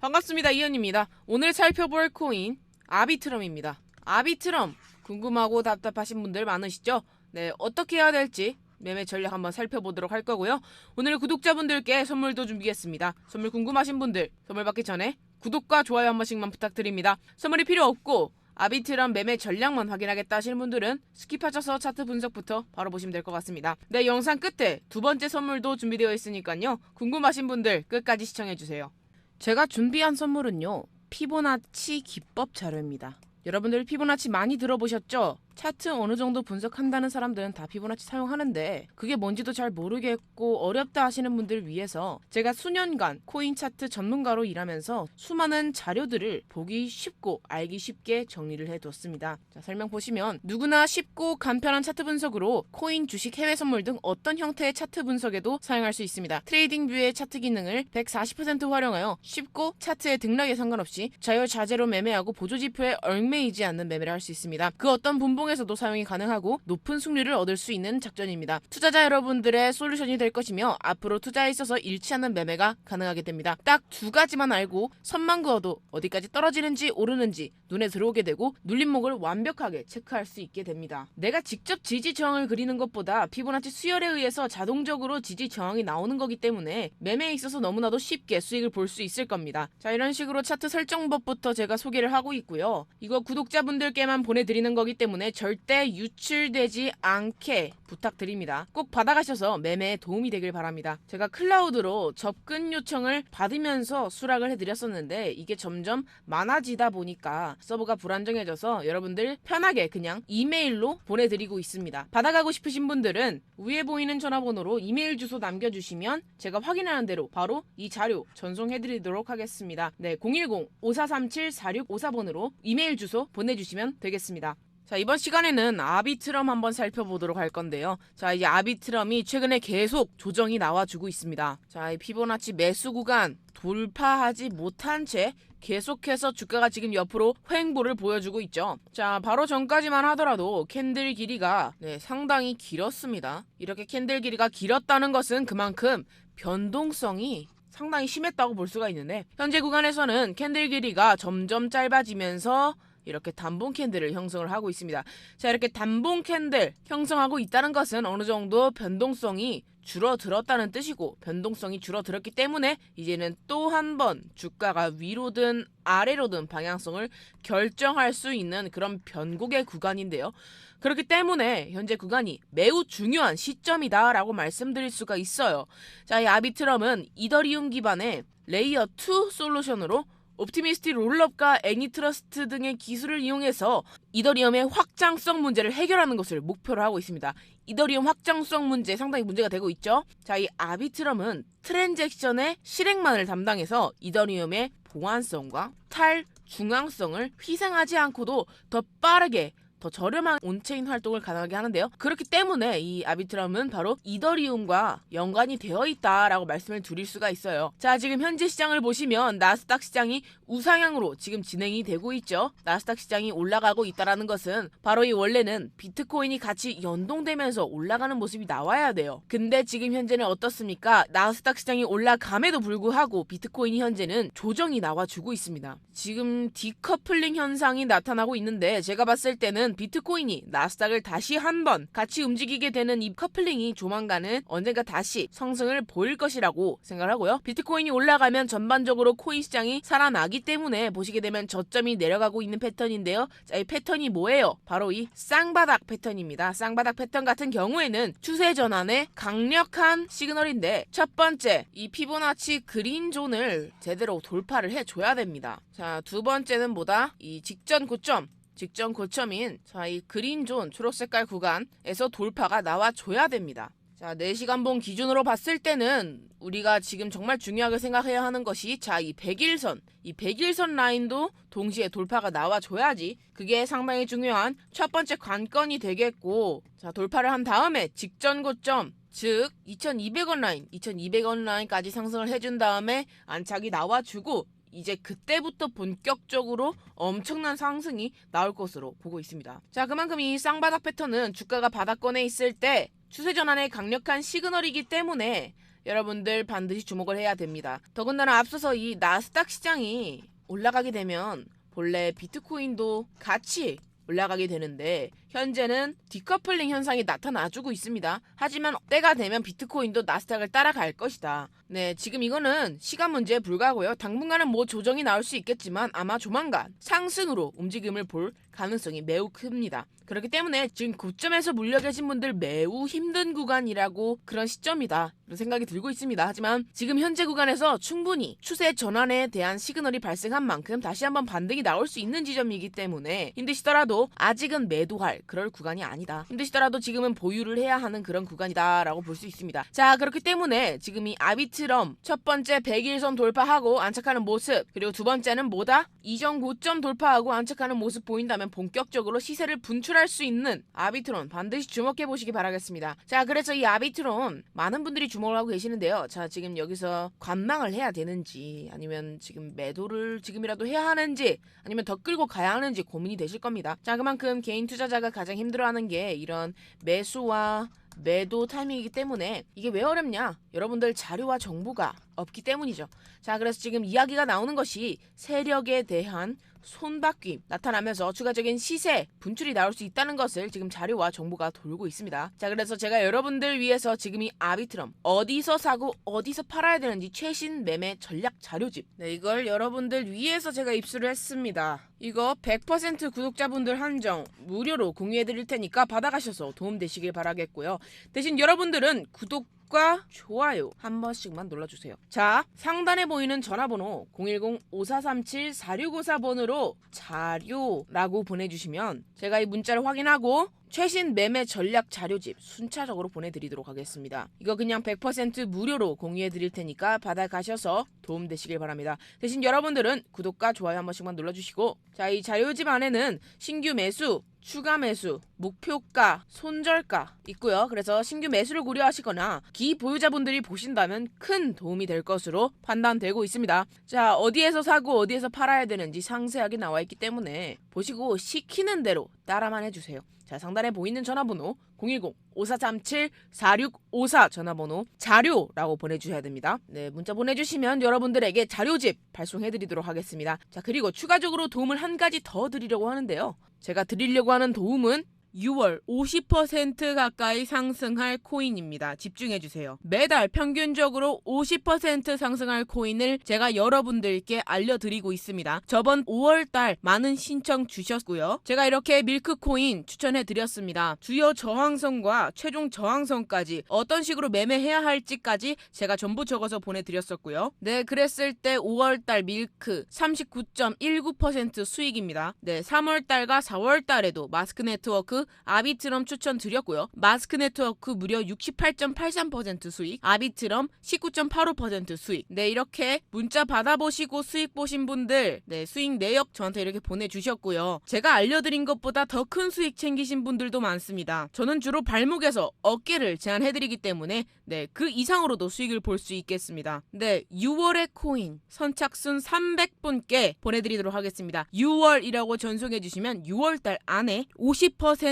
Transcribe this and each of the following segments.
반갑습니다. 이현입니다. 오늘 살펴볼 코인 아비트럼입니다. 아비트럼 궁금하고 답답하신 분들 많으시죠? 네, 어떻게 해야 될지 매매 전략 한번 살펴보도록 할 거고요. 오늘 구독자분들께 선물도 준비했습니다. 선물 궁금하신 분들 선물 받기 전에 구독과 좋아요 한 번씩만 부탁드립니다. 선물이 필요 없고 아비트럼 매매 전략만 확인하겠다 하시는 분들은 스킵하셔서 차트 분석부터 바로 보시면 될 것 같습니다. 네, 영상 끝에 두 번째 선물도 준비되어 있으니까요. 궁금하신 분들 끝까지 시청해주세요. 제가 준비한 선물은요. 피보나치 기법 자료입니다. 여러분들 피보나치 많이 들어보셨죠? 차트 어느 정도 분석한다는 사람들은 다 피보나치 사용하는데 그게 뭔지도 잘 모르겠고 어렵다 하시는 분들 위해서 제가 수년간 코인 차트 전문가로 일하면서 수많은 자료들을 보기 쉽고 알기 쉽게 정리를 해뒀습니다. 자, 설명 보시면 누구나 쉽고 간편한 차트 분석으로 코인, 주식, 해외 선물 등 어떤 형태의 차트 분석에도 사용할 수 있습니다. 트레이딩 뷰의 차트 기능을 140% 활용하여 쉽고 차트의 등락에 상관없이 자유자재로 매매하고 보조지표에 얽매이지 않는 매매를 할 수 있습니다. 그 어떤 분봉 에서도 사용이 가능하고 높은 승률을 얻을 수 있는 작전입니다. 투자자 여러분들의 솔루션이 될 것이며 앞으로 투자에 있어서 잃지 않는 매매가 가능하게 됩니다. 딱 두 가지만 알고 선만 그어도 어디까지 떨어지는지 오르는지 눈에 들어오게 되고 눌림목을 완벽하게 체크할 수 있게 됩니다. 내가 직접 지지 저항을 그리는 것보다 피보나치 수열에 의해서 자동적으로 지지 저항이 나오는 거기 때문에 매매에 있어서 너무나도 쉽게 수익을 볼 수 있을 겁니다. 자 이런 식으로 차트 설정법부터 제가 소개를 하고 있고요. 이거 구독자분들께만 보내드리는 거기 때문에 절대 유출되지 않게 부탁드립니다. 꼭 받아가셔서 매매에 도움이 되길 바랍니다. 제가 클라우드로 접근 요청을 받으면서 수락을 해드렸었는데 이게 점점 많아지다 보니까 서버가 불안정해져서 여러분들 편하게 그냥 이메일로 보내드리고 있습니다. 받아가고 싶으신 분들은 위에 보이는 전화번호로 이메일 주소 남겨주시면 제가 확인하는 대로 바로 이 자료 전송해드리도록 하겠습니다. 네, 010-5437-4654번으로 이메일 주소 보내주시면 되겠습니다. 자, 이번 시간에는 아비트럼 한번 살펴보도록 할 건데요. 자, 이 아비트럼이 최근에 계속 조정이 나와주고 있습니다. 자, 이 피보나치 매수 구간 돌파하지 못한 채 계속해서 주가가 지금 옆으로 횡보를 보여주고 있죠. 자, 바로 전까지만 하더라도 캔들 길이가 네, 상당히 길었습니다. 이렇게 캔들 길이가 길었다는 것은 그만큼 변동성이 상당히 심했다고 볼 수가 있는데 현재 구간에서는 캔들 길이가 점점 짧아지면서 이렇게 단봉 캔들을 형성을 하고 있습니다. 자, 이렇게 단봉 캔들 형성하고 있다는 것은 어느 정도 변동성이 줄어들었다는 뜻이고 변동성이 줄어들었기 때문에 이제는 또 한 번 주가가 위로든 아래로든 방향성을 결정할 수 있는 그런 변곡의 구간인데요. 그렇기 때문에 현재 구간이 매우 중요한 시점이다라고 말씀드릴 수가 있어요. 자, 이 아비트럼은 이더리움 기반의 레이어 2 솔루션으로 옵티미스티 롤업과 애니트러스트 등의 기술을 이용해서 이더리움의 확장성 문제를 해결하는 것을 목표로 하고 있습니다. 이더리움 확장성 문제 상당히 문제가 되고 있죠. 자, 이 아비트럼은 트랜잭션의 실행만을 담당해서 이더리움의 보안성과 탈 중앙성을 희생하지 않고도 더 빠르게 더 저렴한 온체인 활동을 가능하게 하는데요. 그렇기 때문에 이 아비트럼은 바로 이더리움과 연관이 되어 있다라고 말씀을 드릴 수가 있어요. 자, 지금 현재 시장을 보시면 나스닥 시장이 우상향으로 지금 진행이 되고 있죠. 나스닥 시장이 올라가고 있다라는 것은 바로 이 원래는 비트코인이 같이 연동되면서 올라가는 모습이 나와야 돼요. 근데 지금 현재는 어떻습니까? 나스닥 시장이 올라감에도 불구하고 비트코인이 현재는 조정이 나와주고 있습니다. 지금 디커플링 현상이 나타나고 있는데 제가 봤을 때는 비트코인이 나스닥을 다시 한 번 같이 움직이게 되는 이 커플링이 조만간은 언젠가 다시 성승을 보일 것이라고 생각하고요. 비트코인이 올라가면 전반적으로 코인 시장이 살아나기 때문에 보시게 되면 저점이 내려가고 있는 패턴인데요. 자, 이 패턴이 뭐예요? 바로 이 쌍바닥 패턴입니다. 쌍바닥 패턴 같은 경우에는 추세 전환의 강력한 시그널인데 첫 번째 이 피보나치 그린 존을 제대로 돌파를 해줘야 됩니다. 자, 두 번째는 뭐다? 이 직전 고점 직전 고점인 자, 이 그린존 초록색깔 구간에서 돌파가 나와줘야 됩니다. 자, 4시간 봉 기준으로 봤을 때는 우리가 지금 정말 중요하게 생각해야 하는 것이 자, 이 100일선, 이 100일선 라인도 동시에 돌파가 나와줘야지 그게 상당히 중요한 첫 번째 관건이 되겠고 자, 돌파를 한 다음에 직전 고점 즉 2200원 라인, 2200원 라인까지 상승을 해준 다음에 안착이 나와주고 이제 그때부터 본격적으로 엄청난 상승이 나올 것으로 보고 있습니다. 자, 그만큼 이 쌍바닥 패턴은 주가가 바닥권에 있을 때 추세 전환의 강력한 시그널이기 때문에 여러분들 반드시 주목을 해야 됩니다. 더군다나 앞서서 이 나스닥 시장이 올라가게 되면 본래 비트코인도 같이 올라가게 되는데 현재는 디커플링 현상이 나타나주고 있습니다. 하지만 때가 되면 비트코인도 나스닥을 따라갈 것이다. 네, 지금 이거는 시간 문제에 불과하고요. 당분간은 뭐 조정이 나올 수 있겠지만 아마 조만간 상승으로 움직임을 볼 가능성이 매우 큽니다. 그렇기 때문에 지금 고점에서 물려 계신 분들 매우 힘든 구간이라고 그런 시점이다. 이런 생각이 들고 있습니다. 하지만 지금 현재 구간에서 충분히 추세 전환에 대한 시그널이 발생한 만큼 다시 한번 반등이 나올 수 있는 지점이기 때문에 힘드시더라도 아직은 매도할 그럴 구간이 아니다. 힘드시더라도 지금은 보유를 해야 하는 그런 구간이다라고 볼 수 있습니다. 자, 그렇기 때문에 지금 이 아비트럼 첫 번째 100일선 돌파하고 안착하는 모습 그리고 두 번째는 뭐다? 이전 고점 돌파하고 안착하는 모습 보인다면 본격적으로 시세를 분출할 수 있는 아비트론 반드시 주목해 보시기 바라겠습니다. 자, 그래서 이 아비트론 많은 분들이 주목을 하고 계시는데요. 자, 지금 여기서 관망을 해야 되는지 아니면 지금 매도를 지금이라도 해야 하는지 아니면 더 끌고 가야 하는지 고민이 되실 겁니다. 자, 그만큼 개인 투자자가 가장 힘들어하는 게 이런 매수와 매도 타이밍이기 때문에 이게 왜 어렵냐? 여러분들 자료와 정보가 없기 때문이죠. 자, 그래서 지금 이야기가 나오는 것이 세력에 대한 손바뀜 나타나면서 추가적인 시세 분출이 나올 수 있다는 것을 지금 자료와 정보가 돌고 있습니다. 자, 그래서 제가 여러분들 위해서 지금 이 아비트럼 어디서 사고 어디서 팔아야 되는지 최신 매매 전략 자료집. 네, 이걸 여러분들 위해서 제가 입수를 했습니다. 이거 100% 구독자분들 한정 무료로 공유해 드릴 테니까 받아가셔서 도움 되시길 바라겠고요. 대신 여러분들은 구독 과 좋아요 한 번씩만 눌러주세요. 자, 상단에 보이는 전화번호 010-5437-4654번으로 자료라고 보내주시면 제가 이 문자를 확인하고 최신 매매 전략 자료집 순차적으로 보내드리도록 하겠습니다. 이거 그냥 100% 무료로 공유해 드릴 테니까 받아가셔서 도움 되시길 바랍니다. 대신 여러분들은 구독과 좋아요 한 번씩만 눌러주시고 자, 이 자료집 안에는 신규 매수, 추가 매수, 목표가, 손절가 있고요. 그래서 신규 매수를 고려하시거나 기 보유자분들이 보신다면 큰 도움이 될 것으로 판단되고 있습니다. 자, 어디에서 사고 어디에서 팔아야 되는지 상세하게 나와 있기 때문에 보시고 시키는 대로 따라만 해주세요. 자, 상단에 보이는 전화번호 010-5437-4654 전화번호 자료라고 보내주셔야 됩니다. 네, 문자 보내주시면 여러분들에게 자료집 발송해드리도록 하겠습니다. 자, 그리고 추가적으로 도움을 한 가지 더 드리려고 하는데요. 제가 드리려고 하는 도움은 6월 50% 가까이 상승할 코인입니다. 집중해 주세요. 매달 평균적으로 50% 상승할 코인을 제가 여러분들께 알려드리고 있습니다. 저번 5월 달 많은 신청 주셨고요. 제가 이렇게 밀크 코인 추천해 드렸습니다. 주요 저항선과 최종 저항선까지 어떤 식으로 매매해야 할지까지 제가 전부 적어서 보내드렸었고요. 네, 그랬을 때 5월 달 밀크 39.19% 수익입니다. 네, 3월 달과 4월 달에도 마스크 네트워크 아비트럼 추천드렸고요. 마스크 네트워크 무려 68.83% 수익, 아비트럼 19.85% 수익. 네, 이렇게 문자 받아보시고 수익 보신 분들, 네, 수익 내역 저한테 이렇게 보내주셨고요. 제가 알려드린 것보다 더 큰 수익 챙기신 분들도 많습니다. 저는 주로 발목에서 어깨를 제한해드리기 때문에 네, 그 이상으로도 수익을 볼 수 있겠습니다. 네, 6월의 코인 선착순 300분께 보내드리도록 하겠습니다. 6월이라고 전송해주시면 6월달 안에 50%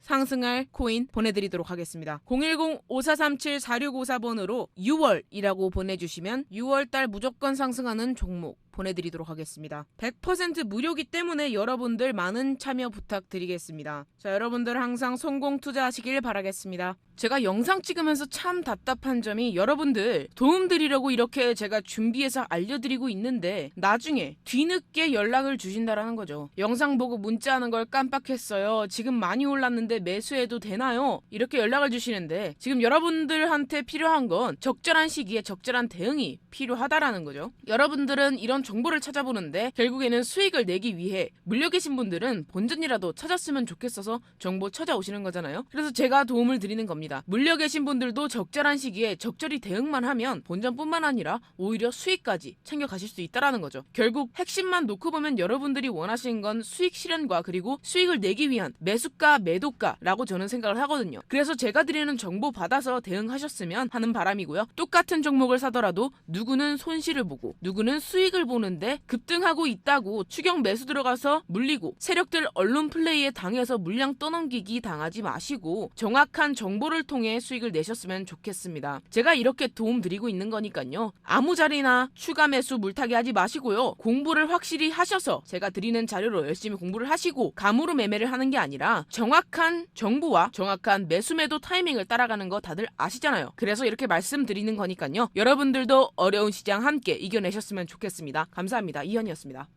상승할 코인 보내드리도록 하겠습니다. 010-5437-4654번으로 6월이라고 보내주시면 6월달 무조건 상승하는 종목 보내드리도록 하겠습니다. 100% 무료기 때문에 여러분들 많은 참여 부탁드리겠습니다. 자, 여러분들 항상 성공 투자하시길 바라겠습니다. 제가 영상 찍으면서 참 답답한 점이 여러분들 도움 드리려고 이렇게 제가 준비해서 알려드리고 있는데 나중에 뒤늦게 연락을 주신다라는 거죠. 영상 보고 문자하는 걸 깜빡했어요. 지금 많이 올랐는데 매수해도 되나요? 이렇게 연락을 주시는데 지금 여러분들한테 필요한 건 적절한 시기에 적절한 대응이 필요하다라는 거죠. 여러분들은 이런 정보를 찾아보는데 결국에는 수익을 내기 위해 물려 계신 분들은 본전이라도 찾았으면 좋겠어서 정보 찾아오시는 거잖아요. 그래서 제가 도움을 드리는 겁니다. 물려 계신 분들도 적절한 시기에 적절히 대응만 하면 본전뿐만 아니라 오히려 수익까지 챙겨 가실 수 있다라는 거죠. 결국 핵심만 놓고 보면 여러분들이 원하시는 건 수익 실현과 그리고 수익을 내기 위한 매수가, 매도가라고 저는 생각을 하거든요. 그래서 제가 드리는 정보 받아서 대응하셨으면 하는 바람이고요. 똑같은 종목을 사더라도 누구는 손실을 보고 누구는 수익을 보는데 급등하고 있다고 추격 매수 들어가서 물리고 세력들 언론 플레이에 당해서 물량 떠넘기기 당하지 마시고 정확한 정보를 통해 수익을 내셨으면 좋겠습니다. 제가 이렇게 도움 드리고 있는 거니까요. 아무 자리나 추가 매수 물타기 하지 마시고요. 공부를 확실히 하셔서 제가 드리는 자료로 열심히 공부를 하시고 감으로 매매를 하는 게 아니라 정확한 정보와 정확한 매수 매도 타이밍을 따라가는 거 다들 아시잖아요. 그래서 이렇게 말씀드리는 거니까요. 여러분들도 어려운 시장 함께 이겨내셨으면 좋겠 감사합니다. 이현이었습니다.